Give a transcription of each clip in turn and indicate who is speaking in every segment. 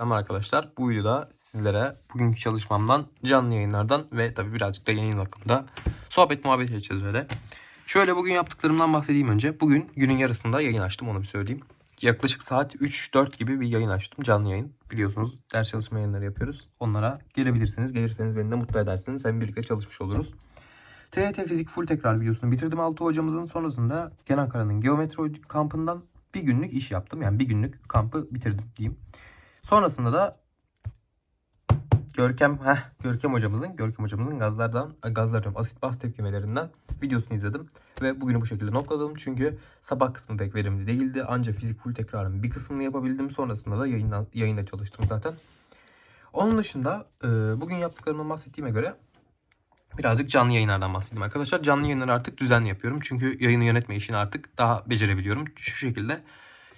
Speaker 1: Selam arkadaşlar. Bu videoda sizlere bugünkü çalışmamdan, canlı yayınlardan ve tabii birazcık da yeni yıl hakkında sohbet muhabbet edeceğiz böyle. Şöyle bugün yaptıklarımdan bahsedeyim önce. Bugün günün yarısında yayın açtım onu bir söyleyeyim. Yaklaşık saat 3-4 gibi bir yayın açtım. Canlı yayın. Biliyorsunuz ders çalışma yayınları yapıyoruz. Onlara gelebilirsiniz. Gelirseniz beni de mutlu edersiniz. Hem birlikte çalışmış oluruz. TYT Fizik Full Tekrar videosunu bitirdim Altı hocamızın. Sonrasında Kenan Kara'nın geometri kampından bir günlük iş yaptım. Yani bir günlük kampı bitirdim diyeyim. Sonrasında da Görkem heh, Görkem hocamızın Görkem hocamızın gazlardan gazlar diyorum, asit baz tepkimelerinden videosunu izledim ve bugünü bu şekilde notladım. Çünkü sabah kısmı pek verimli değildi. Ancak fizik full tekrarın bir kısmını yapabildim. Sonrasında da yayında, yayında çalıştım zaten. Onun dışında e, bugün yaptıklarımdan bahsettiğime göre birazcık canlı yayınlardan bahsedeyim arkadaşlar. Canlı yayınları artık düzenli yapıyorum. Çünkü yayını yönetme işini artık daha becerebiliyorum. Şu şekilde.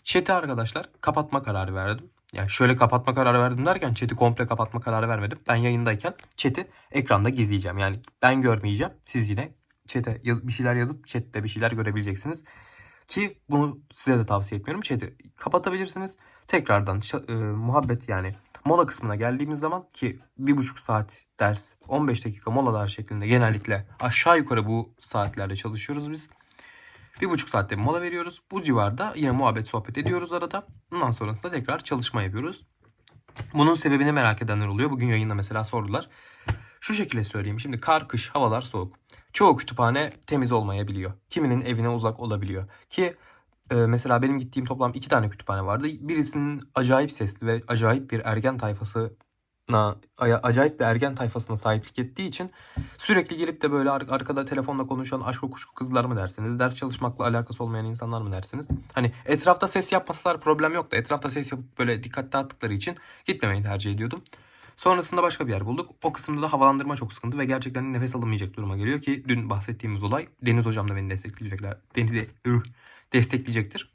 Speaker 1: Chat'i arkadaşlar kapatma kararı verdim. Yani şöyle kapatma kararı verdim derken chat'i komple kapatma kararı vermedim. Ben yayındayken chat'i ekranda gizleyeceğim. Yani ben görmeyeceğim. Siz yine chat'e bir şeyler yazıp chat'te bir şeyler görebileceksiniz. Ki bunu size de tavsiye etmiyorum. Chat'i kapatabilirsiniz. Tekrardan e, muhabbet yani mola kısmına geldiğimiz zaman ki bir buçuk saat ders 15 dakika molalar şeklinde genellikle aşağı yukarı bu saatlerde çalışıyoruz biz. Bir buçuk saatte mola veriyoruz. Bu civarda yine muhabbet sohbet ediyoruz arada. Ondan sonra da tekrar çalışma yapıyoruz. Bunun sebebini merak edenler oluyor. Bugün yayında mesela sordular. Şu şekilde söyleyeyim. Şimdi kar, kış, havalar soğuk. Çoğu kütüphane temiz olmayabiliyor. Kiminin evine uzak olabiliyor. Ki e, mesela benim gittiğim toplam iki tane kütüphane vardı. Birisinin acayip sesli ve acayip bir ergen tayfasına aya- acayip bir ergen tayfasına sahiplik ettiği için sürekli gelip de böyle ar- arkada telefonla konuşan aşk kuşku kızlar mı dersiniz? Ders çalışmakla alakası olmayan insanlar mı dersiniz? Hani etrafta ses yapmasalar problem yok da etrafta ses yapıp böyle dikkat dağıttıkları için gitmemeyi tercih ediyordum. Sonrasında başka bir yer bulduk. O kısımda da havalandırma çok sıkıntı ve gerçekten nefes alınmayacak duruma geliyor ki dün bahsettiğimiz olay Deniz hocam da beni destekleyecekler. Beni de üh, destekleyecektir.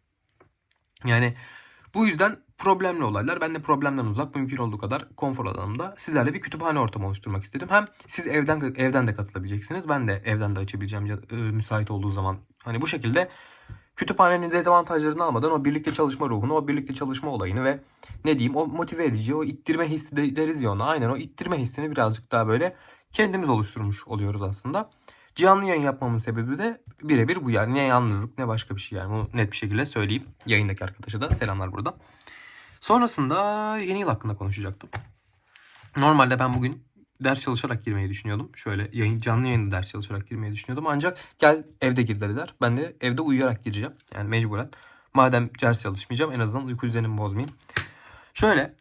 Speaker 1: Yani bu yüzden problemli olaylar. Ben de problemden uzak mümkün olduğu kadar konfor alanımda sizlerle bir kütüphane ortamı oluşturmak istedim. Hem siz evden evden de katılabileceksiniz. Ben de evden de açabileceğim e, müsait olduğu zaman. Hani bu şekilde kütüphanenin dezavantajlarını almadan o birlikte çalışma ruhunu, o birlikte çalışma olayını ve ne diyeyim o motive edici, o ittirme hissi de, deriz ya ona. Aynen o ittirme hissini birazcık daha böyle kendimiz oluşturmuş oluyoruz aslında. Canlı yayın yapmamın sebebi de birebir bu yani. Ne yalnızlık ne başka bir şey yani. Bunu net bir şekilde söyleyeyim. Yayındaki arkadaşa da selamlar burada. Sonrasında yeni yıl hakkında konuşacaktım. Normalde ben bugün ders çalışarak girmeyi düşünüyordum. Şöyle yayın, canlı yayında ders çalışarak girmeyi düşünüyordum. Ancak gel evde gir dediler. Ben de evde uyuyarak gireceğim. Yani mecburen. Madem ders çalışmayacağım en azından uyku düzenimi bozmayayım. Şöyle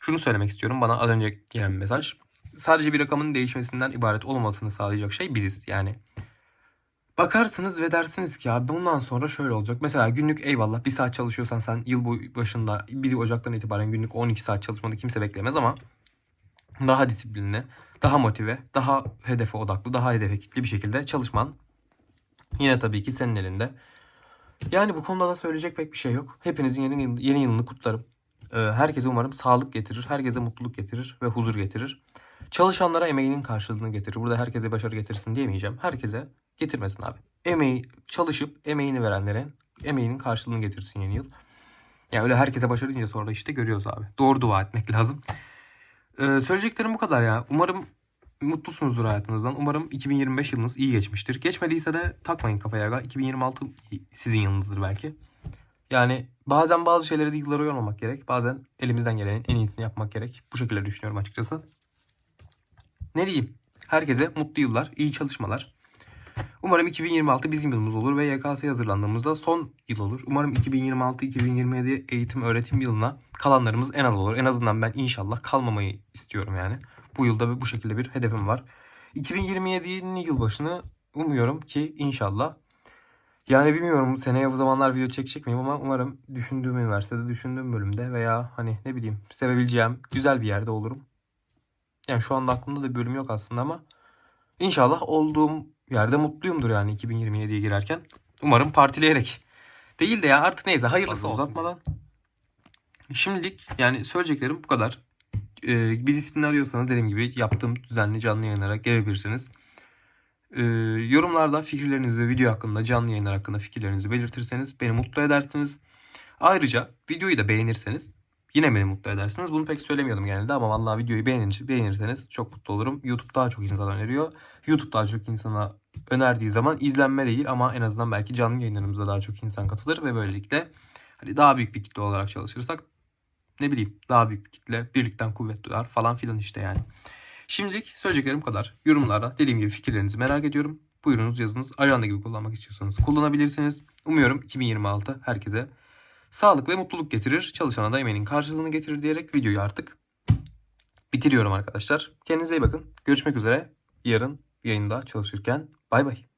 Speaker 1: şunu söylemek istiyorum. Bana az önce gelen mesaj. Sadece bir rakamın değişmesinden ibaret olmamasını sağlayacak şey biziz. Yani Bakarsınız ve dersiniz ki abi bundan sonra şöyle olacak. Mesela günlük eyvallah bir saat çalışıyorsan sen yıl başında 1 Ocak'tan itibaren günlük 12 saat çalışmanı kimse beklemez ama daha disiplinli, daha motive, daha hedefe odaklı, daha hedefe kitli bir şekilde çalışman yine tabii ki senin elinde. Yani bu konuda da söyleyecek pek bir şey yok. Hepinizin yeni, yeni yılını kutlarım. Ee, Herkese umarım sağlık getirir, herkese mutluluk getirir ve huzur getirir. Çalışanlara emeğinin karşılığını getirir. Burada herkese başarı getirsin diyemeyeceğim. Herkese getirmesin abi. Emeği çalışıp emeğini verenlere emeğinin karşılığını getirsin yeni yıl. Ya öyle herkese başarı deyince sonra işte görüyoruz abi. Doğru dua etmek lazım. Ee, söyleyeceklerim bu kadar ya. Umarım mutlusunuzdur hayatınızdan. Umarım 2025 yılınız iyi geçmiştir. Geçmediyse de takmayın kafaya. aga. 2026 sizin yılınızdır belki. Yani bazen bazı şeyleri de yıllara yormamak gerek. Bazen elimizden gelenin en iyisini yapmak gerek. Bu şekilde düşünüyorum açıkçası. Ne diyeyim? Herkese mutlu yıllar, iyi çalışmalar. Umarım 2026 bizim yılımız olur ve YKS'ye hazırlandığımızda son yıl olur. Umarım 2026-2027 eğitim öğretim yılına kalanlarımız en az olur. En azından ben inşallah kalmamayı istiyorum yani. Bu yılda bu şekilde bir hedefim var. 2027'nin yılbaşını umuyorum ki inşallah. Yani bilmiyorum seneye bu zamanlar video çekecek miyim ama umarım düşündüğüm üniversitede, düşündüğüm bölümde veya hani ne bileyim sevebileceğim güzel bir yerde olurum. Yani şu anda aklımda da bir bölüm yok aslında ama inşallah olduğum yerde mutluyumdur yani 2027'ye girerken. Umarım partileyerek. Değil de ya artık neyse hayırlısı
Speaker 2: Fazla
Speaker 1: olsun. Uzatmadan. Şimdilik yani söyleyeceklerim bu kadar. Ee, bir disiplin arıyorsanız dediğim gibi yaptığım düzenli canlı yayınlara gelebilirsiniz. Ee, yorumlarda fikirlerinizi video hakkında, canlı yayınlar hakkında fikirlerinizi belirtirseniz beni mutlu edersiniz. Ayrıca videoyu da beğenirseniz yine beni mutlu edersiniz. Bunu pek söylemiyordum genelde ama vallahi videoyu beğenince, beğenirseniz çok mutlu olurum. YouTube daha çok insana öneriyor. YouTube daha çok insana önerdiği zaman izlenme değil ama en azından belki canlı yayınlarımıza daha çok insan katılır ve böylelikle hani daha büyük bir kitle olarak çalışırsak ne bileyim daha büyük bir kitle birlikten kuvvet duyar falan filan işte yani. Şimdilik söyleyeceklerim kadar. Yorumlarda dediğim gibi fikirlerinizi merak ediyorum. Buyurunuz yazınız. Ajanda gibi kullanmak istiyorsanız kullanabilirsiniz. Umuyorum 2026 herkese sağlık ve mutluluk getirir. Çalışana da emeğinin karşılığını getirir diyerek videoyu artık bitiriyorum arkadaşlar. Kendinize iyi bakın. Görüşmek üzere. Yarın yayında çalışırken bay bay.